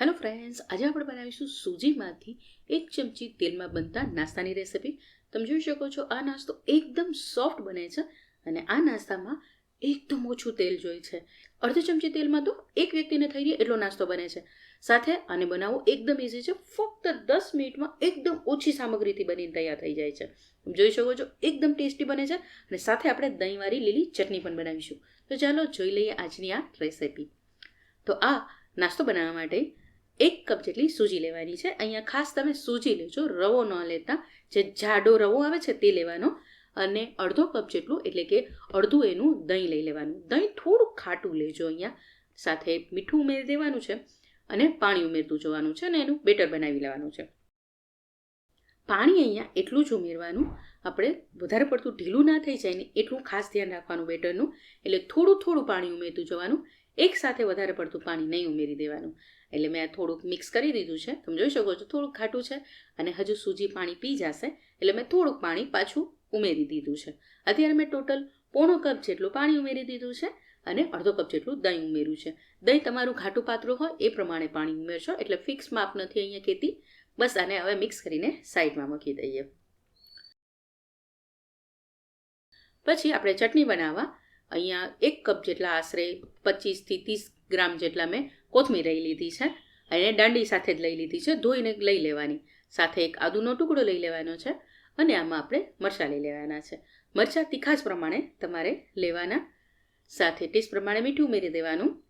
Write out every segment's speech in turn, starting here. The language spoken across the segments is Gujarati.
હેલો ફ્રેન્ડ્સ, આજે આપણે બનાવીશું સૂજીમાંથી એક ચમચી તેલમાં બનતા નાસ્તાની રેસિપી. તમે જોઈ શકો છો, આ નાસ્તો એકદમ સોફ્ટ બને છે અને આ નાસ્તામાં એકદમ ઓછું તેલ જોઈએ છે. અડધી ચમચી તેલમાં તો એક વ્યક્તિને થઈ રહી એટલો નાસ્તો બને છે. સાથે આને બનાવવો એકદમ ઇઝી છે, ફક્ત દસ મિનિટમાં એકદમ ઓછી સામગ્રીથી બનીને તૈયાર થઈ જાય છે. તમે જોઈ શકો છો, એકદમ ટેસ્ટી બને છે અને સાથે આપણે દહીંવાળી લીલી ચટણી પણ બનાવીશું. તો ચાલો જોઈ લઈએ આજની આ રેસિપી. તો આ નાસ્તો બનાવવા માટે એક કપ જેટલી સૂજી લેવાની છે. અહીંયા ખાસ તમે સૂજી લેજો, રવો ન લેતા. જે જાડો રવો આવે છે તે લેવાનો અને અડધો કપ જેટલું, એટલે કે અડધું એનું દહીં લઈ લેવાનું. દહીં થોડું ખાટું લેજો અહીંયા. સાથે મીઠું ઉમેરી દેવાનું છે અને પાણી ઉમેરતું જવાનું છે અને એનું બેટર બનાવી લેવાનું છે. પાણી અહીંયા એટલું જ ઉમેરવાનું. આપણે વધારે પડતું ઢીલું ના થઈ જાય ને એટલું ખાસ ધ્યાન રાખવાનું બેટરનું. એટલે થોડું થોડું પાણી ઉમેરતું જવાનું. એક સાથે વધારે પડતું પાણી નહીં ઉમેરી દેવાનું. એટલે મેં થોડુંક મિક્સ કરી દીધું છે. તમે જોઈ શકો છો, થોડુંક ખાટું છે અને હજુ સૂજી પાણી પી જશે. એટલે મેં થોડુંક પાણી પાછું ઉમેરી દીધું છે. અત્યારે મેં ટોટલ પોણો કપ જેટલું પાણી ઉમેરી દીધું છે અને અડધો કપ જેટલું દહીં ઉમેર્યું છે. દહીં તમારું ઘાટું પાતળું હોય એ પ્રમાણે પાણી ઉમેરશો. એટલે ફિક્સ માપ નથી અહીંયા કહેતી. બસ આને હવે મિક્સ કરીને સાઈડમાં મૂકી દઈએ. પછી આપણે ચટણી બનાવવા. અહીંયા એક કપ જેટલા આશરે પચીસથી ત્રીસ ગ્રામ જેટલા મેં કોથમીર લઈ લીધી છે. અને દાંડી સાથે જ લઈ લીધી છે. ધોઈને લઈ લેવાની. સાથે એક આદુનો ટુકડો લઈ લેવાનો છે અને આમાં આપણે મરચાં લઈ લેવાના છે. મરચાં તીખાસ પ્રમાણે તમારે લેવાના. સાથે ટેસ્ટ પ્રમાણે મીઠું ઉમેરી દેવાનું.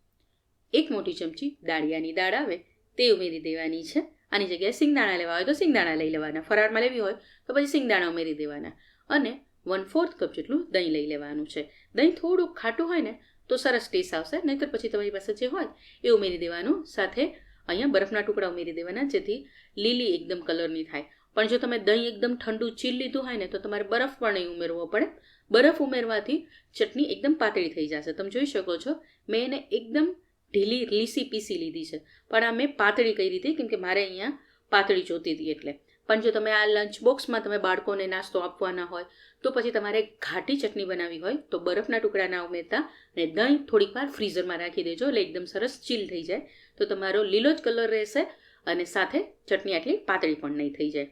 એક મોટી ચમચી દાળિયાની દાળ આવે તે ઉમેરી દેવાની છે. આની જગ્યાએ સિંગદાણા લેવા હોય તો સિંગદાણા લઈ લેવાના. ફરાળમાં લેવી હોય તો પછી સિંગદાણા ઉમેરી દેવાના. અને વન ફોર્થ કપ જેટલું દહીં લઈ લેવાનું છે. દહીં થોડુંક ખાટું હોય ને, તો સરસ ટેસ્ટ આવશે. નહીંતર પછી તમારી પાસે જે હોય, એ ઉમેરી દેવાનું. સાથે અહીંયા બરફના ટુકડા ઉમેરી દેવાના, જેથી લીલી એકદમ કલરની થાય. પણ જો તમે દહીં એકદમ ઠંડુ ચીલ લીધું હોય ને, તો તમારે બરફ પણ નહીં ઉમેરવો પડે. બરફ ઉમેરવાથી ચટણી એકદમ પાતળી થઈ જશે. તમે જોઈ શકો છો, મેં એને એકદમ ઢીલી લીસી પીસી લીધી છે. પણ આ મેં પાતળી કઈ રીતે કેમ કે મારે અહીંયા પાતળી જોતી હતી એટલે. પણ જો તમે આ લંચ બોક્સમાં તમે બાળકોને નાસ્તો આપવાના હોય, તો પછી તમારે ઘાટી ચટણી બનાવી હોય, તો બરફના ટુકડા ના ઉમેરતા અને દહીં થોડીક વાર ફ્રીઝરમાં રાખી દેજો, એટલે એકદમ સરસ ચીલ થઈ જાય. તો તમારો લીલો જ કલર રહેશે અને સાથે ચટણી આટલી પાતળી પણ નહીં થઈ જાય.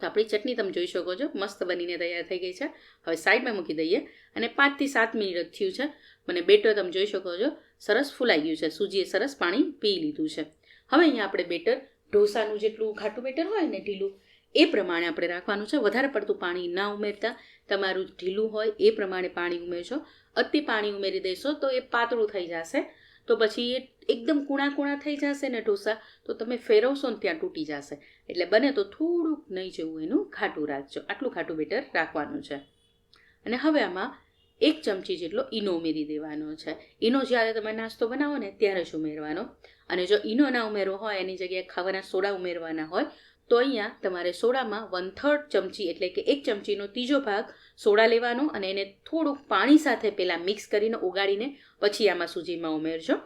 તો આપણી ચટણી તમે જોઈ શકો છો, મસ્ત બનીને તૈયાર થઈ ગઈ છે. હવે સાઈડમાં મૂકી દઈએ અને પાંચથી સાત મિનિટ થયું છે. મને બેટર તમે જોઈ શકો છો, સરસ ફૂલાઈ ગયું છે. સૂજીએ સરસ પાણી પી લીધું છે. હવે અહીંયા આપણે બેટર ઢોસાનું જેટલું ઘાટું બેટર હોય ને ઢીલું, એ પ્રમાણે આપણે રાખવાનું છે. વધારે પડતું પાણી ના ઉમેરતા. તમારું ઢીલું હોય એ પ્રમાણે પાણી ઉમેરશો અતિ પાણી ઉમેરી દેશો તો એ પાતળું થઈ જશે. તો પછી એ એકદમ કૂણા કૂણા થઈ જશે ને ઢોસા, તો તમે ફેરવશો ને ત્યાં તૂટી જશે. એટલે બને તો થોડુંક નહીં જેવું એનું ખાટું રાખજો. આટલું ખાટું બેટર રાખવાનું છે. અને હવે આમાં એક ચમચી જેટલો ઈનો ઉમેરી દેવાનો છે. ઈનો જ્યારે તમે નાસ્તો બનાવો ને ત્યારે જ ઉમેરવાનો. અને જો ઈનો ના ઉમેરવો હોય, એની જગ્યાએ ખાવાના સોડા ઉમેરવાના હોય, તો અહીંયા તમારે સોડામાં વન થર્ડ ચમચી એટલે કે એક ચમચીનો ત્રીજો ભાગ સોડા લેવાનો અને એને થોડુંક પાણી સાથે પહેલાં મિક્સ કરીને ઉગાડીને પછી આમાં સૂજીમાં ઉમેરજો.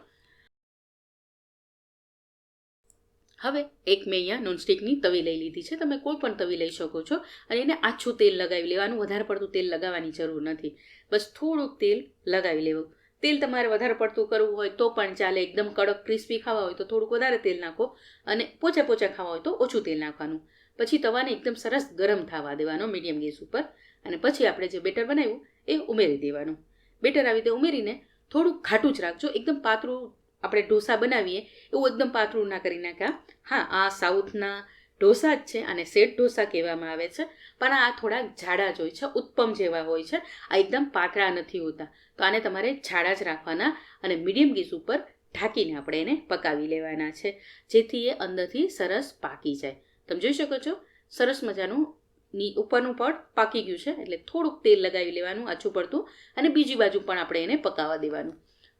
હવે એક મેં અહીંયા નોનસ્ટિકની તવી લઈ લીધી છે. તમે કોઈ પણ તવી લઈ શકો છો અને એને આછું તેલ લગાવી લેવાનું. વધારે પડતું તેલ લગાવવાની જરૂર નથી. બસ થોડુંક તેલ લગાવી લેવું. તેલ તમારે વધારે પડતું કરવું હોય તો પણ ચાલે. એકદમ કડક ક્રિસ્પી ખાવા હોય તો થોડુંક વધારે તેલ નાખો અને પોચા પોચા ખાવા હોય તો ઓછું તેલ નાખવાનું. પછી તવાને એકદમ સરસ ગરમ થવા દેવાનો મીડિયમ ગેસ ઉપર અને પછી આપણે જે બેટર બનાવ્યું એ ઉમેરી દેવાનું. બેટર આવી રીતે ઉમેરીને થોડુંક ખાટું જ રાખજો. એકદમ પાતળું આપણે ઢોસા બનાવીએ, એવું એકદમ પાતળું ના કરી નાખ્યા હા. આ સાઉથના ઢોસા જ છે અને સેટ ઢોસા કહેવામાં આવે છે, પણ આ થોડાક જાડા જ હોય છે ઉત્પમ જેવા હોય છે, આ એકદમ પાતળા નથી હોતા. તો આને તમારે જાડા જ રાખવાના અને મીડિયમ ગેસ ઉપર ઢાંકીને આપણે એને પકાવી લેવાના છે, જેથી એ અંદરથી સરસ પાકી જાય. તમે જોઈ શકો છો, સરસ મજાનું ની ઉપરનું પડ પાકી ગયું છે, એટલે થોડુંક તેલ લગાવી લેવાનું, આછું પડતું, અને બીજી બાજુ પણ આપણે એને પકાવવા દેવાનું.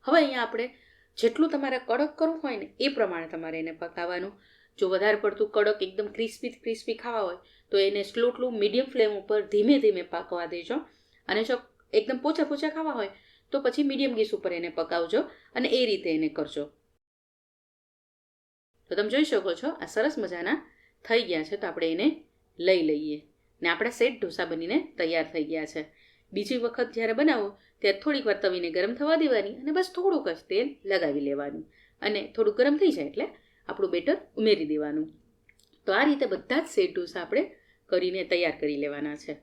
હવે અહીંયા આપણે જેટલું તમારે કડક કરવું હોય ને, એ પ્રમાણે તમારે એને પકાવવાનું. જો વધારે પડતું કડક, એકદમ ક્રિસ્પી ક્રિસ્પી ખાવા હોય, તો એને સ્લો ટુ મીડિયમ ફ્લેમ ઉપર ધીમે ધીમે પાકવા દેજો. અને જો એકદમ પોચા પોચા ખાવા હોય, તો પછી મીડિયમ ગેસ ઉપર એને પકાવજો અને એ રીતે એને કરજો. તો તમે જોઈ શકો છો, આ સરસ મજાના થઈ ગયા છે, તો આપણે એને લઈ લઈએ. ને આપણા સેટ ઢોસા બનીને તૈયાર થઈ ગયા છે. બીજી વખત જ્યારે બનાવો, ત્યારે થોડીક વાર તવીને ગરમ થવા દેવાની અને બસ થોડુંક જ તેલ લગાવી લેવાનું. અને થોડું ગરમ થઈ જાય એટલે આપણું બેટર ઉમેરી દેવાનું. તો આ રીતે બધા જ સેટ ઢોસા આપણે કરીને તૈયાર કરી લેવાના છે.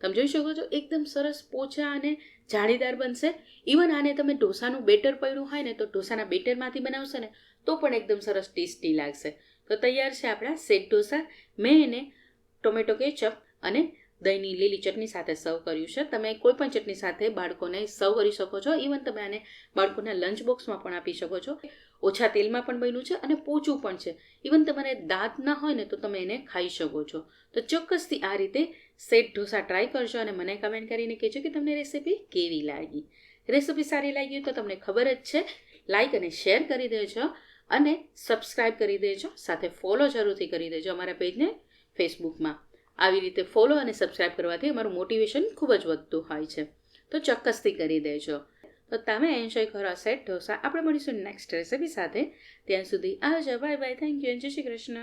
તમે જોઈ શકો છો, એકદમ સરસ પોચા અને જાળીદાર બનશે. ઇવન આને તમે ઢોસાનું બેટર પડ્યું હોય ને, તો ઢોસાના બેટરમાંથી બનાવશો ને, તો પણ એકદમ સરસ ટેસ્ટી લાગશે. તો તૈયાર છે આપણા સેટ ઢોસા, મેં એને ટોમેટો કેચઅપ અને દહીંની લીલી ચટણી સાથે સર્વ કર્યું છે. તમે કોઈ પણ ચટણી સાથે બાળકોને સર્વ કરી શકો છો. ઇવન તમે આને બાળકોના લંચ બોક્સમાં પણ આપી શકો છો. ઓછા તેલમાં પણ બન્યું છે અને પોચું પણ છે. ઇવન તમારે દાંત ના હોય ને તો તમે એને ખાઈ શકો છો. તો ચોક્કસથી આ રીતે સેટ ઢોસા ટ્રાય કરજો અને મને કમેન્ટ કરીને કહેજો કે તમને રેસીપી કેવી લાગી. રેસીપી સારી લાગી તો તમને ખબર જ છે. લાઈક અને શેર કરી દેજો અને સબસ્ક્રાઇબ કરી દેજો. સાથે ફોલો જરૂરથી કરી દેજો અમારા પેજને ફેસબુકમાં આવી રીતે ફોલો અને સબસ્ક્રાઈબ કરવાથી અમારું મોટિવેશન ખૂબ જ વધતું હોય છે. તો ચોક્કસથી કરી દેજો. તો તમે એન્જોય કરો, સેટ ઢોસા. આપણે મળીશું નેક્સ્ટ રેસીપી સાથે. ત્યાં સુધી આવજો બાય બાય થેન્ક યુ જય શ્રી કૃષ્ણ.